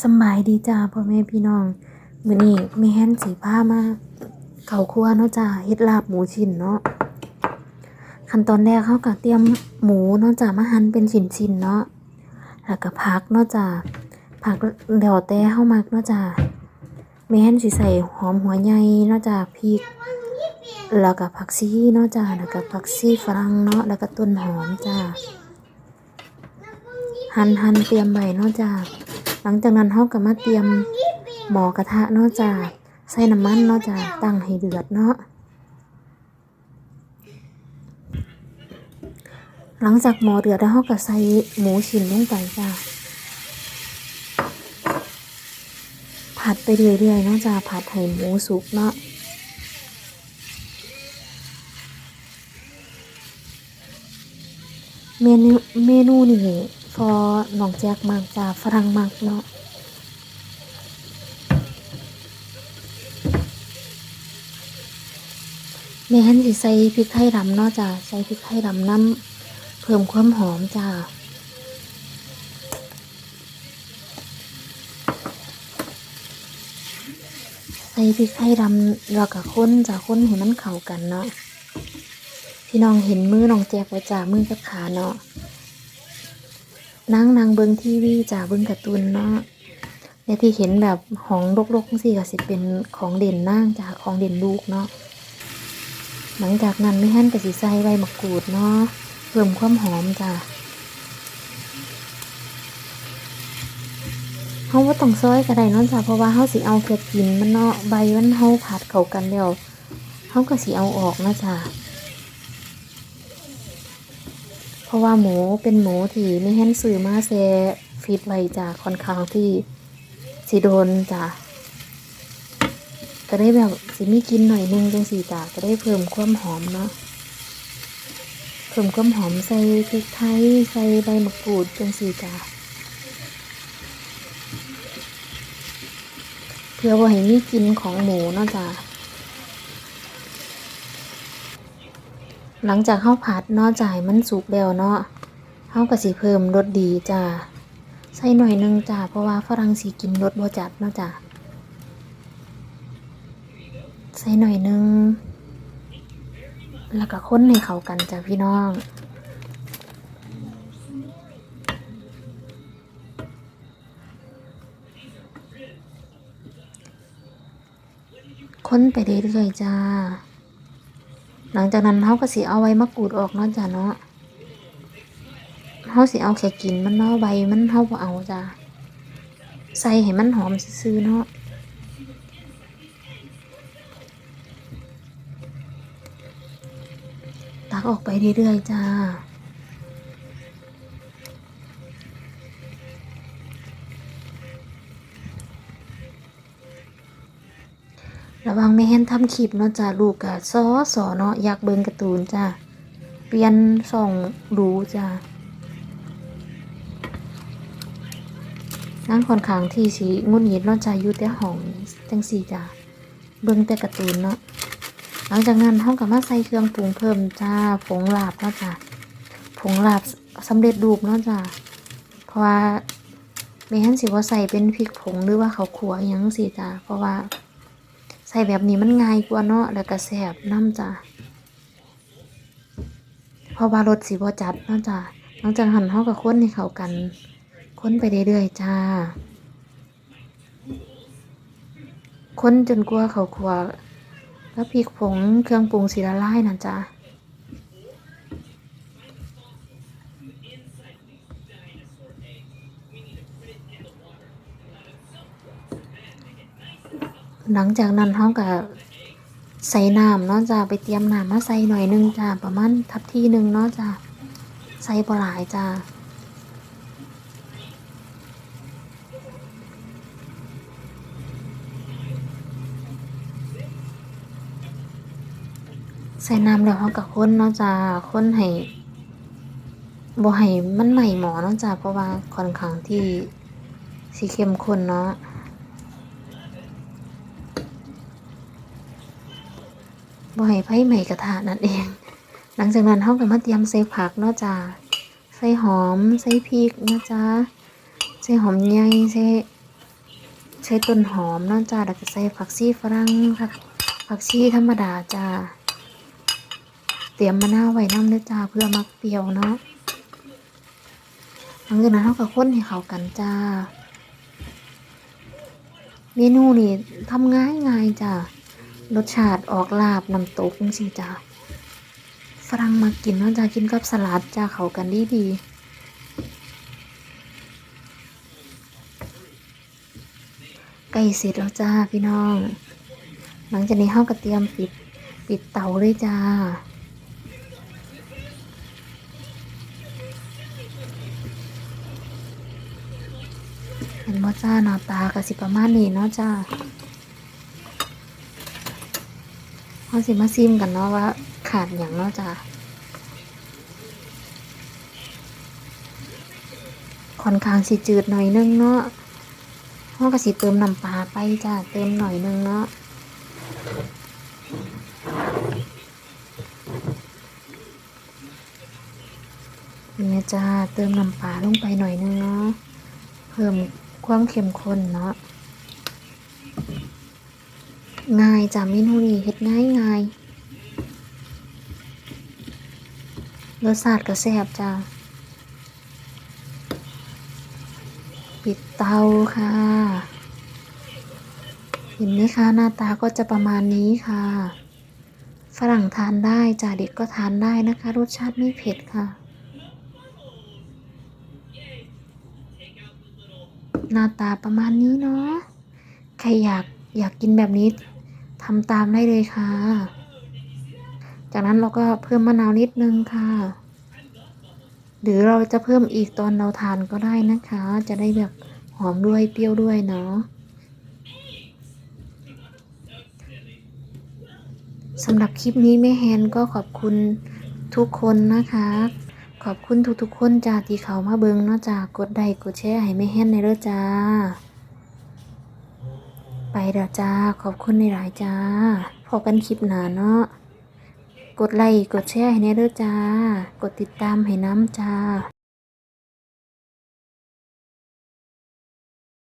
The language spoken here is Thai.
สบายดีจ้าพ่อแม่พี่น้องมื้อนี้แม่แฮนสีผ้ามาเขาครัวเนาะจ้าเฮ็ดลาบหมูชิ้นเนาะขั้นตอนแรกเฮาก็เตรียมหมูเนาะจ้ามาหั่นเป็นชิ้นๆเนาะแล้วก็ผักเนาะจ้าผักแล้วแต่เฮามักเนาะจ้าแม่แฮนสิใส่หอมหัวใหญ่เนาะจ้าพริกแล้วก็ผักชีเนาะจ้าแล้วก็ผักชีฝรั่งเนาะแล้วก็ต้นหอมจ้าหั่นหั่นเตรียมไว้เนาะจ้า หลังจากนั้นเฮาก็มาเตรียมหมอกระทะเนาะจ้าใส่น้ำมันเนาะจ้าตั้งให้เดือดเนาะหลังจากหมอเดือดแล้วเฮาก็ใส่หมูชิ้นลงไปจ้าผัดไปเรื่อยๆเนาะจ้าผัดให้หมูสุกเนาะเมนูเมนูนี่ พอน้องแจ็คมากจ้าฝรั่งมากเนาะแม่ฮันสิใส่พริกไทยดำเนาะจ้ะใส่พริกไทยดำน้ำเพิ่มความหอมจ้าใส่พริกไทยดำแล้วก็ค้นจ้ะค้นให้มันเข้ากันเนาะพี่น้องเห็นมือน้องแจกไว้จ้ามือกับขาเนาะ นั่งนางเบิงทีวีจ้าเบิงการ์ตูนเนาะเนี่ยที่เห็นแบบหองรกๆสิก็สิเป็นของเด่นนั่งจ้าของเด่นลูกเนาะหลังจากนั้นไม่หั่นกะสิใส่ใบมะกรูดเนาะเพิ่มความหอมจ้ะเฮาว่าต้องซอยก็ได้เนจ้ะเพราะว่าเฮาสิเอาแค่กินมันเนาะใบมันเฮาผัดเข้ากันแล้วเฮาก็สิเอาออกนะจ้ะเพ ราะว่าหมูเป็นหมูที่ไม่หั่นซื้อมาแซ่ฟิตไว้จ้ะค่อนข้างที่สิโดนจ้ะก็ได้แบบสิมีกินหน่อยนึงจังสีจ้าก็ได้เพิ่มความหอมเนาะเพิ่มความหอมใส่พริกไทยใส่ใบมะกรูดจังสีจ้าเพื่อว่าให้มีกินของหมูเนาะจ้า หลังจากข้าผัดเนาะจ่ายมันสุกแล้วเนาะข้าก็สิเพิ่มรสดีจ้าใส่หน่อยนึงจ้าเพราะว่าฝรั่งสิกินรสบ่จัดเนาะจ้าใส่หน่อยนึง แล้วก็ค้นให้เข้ากันจ้ะพี่น้องค้นไปเรื่อยๆจ้า หลังจากนั้นเขาก็สิเอาไว้มะกรูดออกเนาะจ้ะเนาะเขาสิเอาแค่กินมันเนาะใบมันเขาก็เอาจ้ะใส่ให้มันหอมซื้อเนาะตักออกไปเรื่อยๆจ้า ระวังไม่เห็นทำคลิปเนาะจ้าลูกกะซอสอเนาะอยากเบิ่งการ์ตูนจ้าเปลี่ยนส่องดูจ้านั่งค่อนข้างที่สีงุนหงิดเนาะจ้าอยู่แต่ห้องจังสี่จ้าเบิ่งแต่การ์ตูนเนาะหลังจากนั้นเขาก็มาใส่เครื่องปรุงเพิ่มจ้าผงลาบเนาะจ้าผงลาบสำเร็จรูปเนาะจ้าเพราะว่าไม่ฮันสิว่าใส่เป็นพริกผงหรือว่าเขาขัวอหยังสิจ้าเพราะว่า ใส่แบบนี้มันง่ายกว่าเนาะแล้วก็แซ่บน้ำจ้าเพราะว่ารสสีบ่จัดเนาะจ้าหลังจากหั่นเขากับค้นให้เข้ากันค้นไปเรื่อยๆจ้า ค้นจนกลัวเขาวขัวแล้วพริกผงเครื่องปรุงสีละลายนะจ๊ะ หลังจากนั้นเขาก็ใส่น้ำเนาะจ้ะไปเตรียมน้ำมาใส่หน่อยนึงจ้ะประมาณทับที่หนึ่งเนาะจ้ะใส่ปลายจ้ะใส่น้ำแล้วเขาก็ค้นเนาะจ้ะคนให้บ่ให้มันไหม้หมอเนาะจ้ะเพราะว่าค่อนข้างที่สีเข้มข้นเนาะ บ่ให้ไฟไหม้กระทะนั่นเอง หลังจากนั้นเราก็มาเตรียมใส่ผักเนาะจ้าใส่หอมใส่พริกนะจ๊ะใส่หอมใหญ่ใส่ใช้ต้นหอมนาะจ้าแล้วก็ใส่ผักชีฝรั่งผักผักชีธรรมดาจ้าเตรียมมะนาวไว้น้ำเด้อจ้าเพื่อมักเปรี้ยวเนาะหลังจากนั้นเราก็ค้นให้เข้ากันจ้า เมนูนี่ทำง่ายง่ายจ้า รสชาติออกลาบน้ำตกจังซี่จ้าฝรั่งมากินเนาะจ้ากินกับสลัดจ้าเขากันดีดีไก่เสร็จแล้วจ้าพี่น้อง หลังจากนี้เฮาก็เตรียมปิดปิดเตาเลยจ้าเห็นว่าจ้าหน้าตาก็สิประมาณนี้เนาะจ้า เขาสิมาซิมกันเนาะว่าขาดอย่างเนาะจ้าค่อนข้างสิจืดหน่อยนึงเนาะเขาก็สิเติมน้ำปลาไปจ้าเติมหน่อยนึงเนาะเนี่ยจ้าเติมน้ำปลาลงไปหน่อยนึงเนาะเพิ่มความเข้มข้นเนาะ ง่ายจ้ะเมนูนี้เฮ็ดง่ายง่ายรสชาติก็แซ่บจ้ะปิดเตาค่ะ เห็นไหมคะหน้าตาก็จะประมาณนี้ค่ะ ฝรั่งทานได้จ้ะเด็กก็ทานได้นะคะ รสชาติไม่เผ็ดค่ะ หน้าตาประมาณนี้เนาะใครอยากอยากกินแบบนี้ ทำตามได้เลยค่ะ จากนั้นเราก็เพิ่มมะนาวนิดนึงค่ะ หรือเราจะเพิ่มอีกตอนเราทานก็ได้นะคะ จะได้แบบหอมด้วยเปรี้ยวด้วยเนาะสำหรับคลิปนี้แม่แฮนก็ขอบคุณทุกคนนะคะ ขอบคุณทุกๆคนจ้าที่เขามาเบิงเนาะจ้ากดไลค์กดแชร์ให้แม่แฮนในเด้อจ้า ไปเด้อจ้า ขอบคุณในหลายจ้า พอกันคลิปหน้าเนาะ กดไลค์ กดแชร์ให้แน่เด้อจ้า กดติดตามให้น้ำจ้า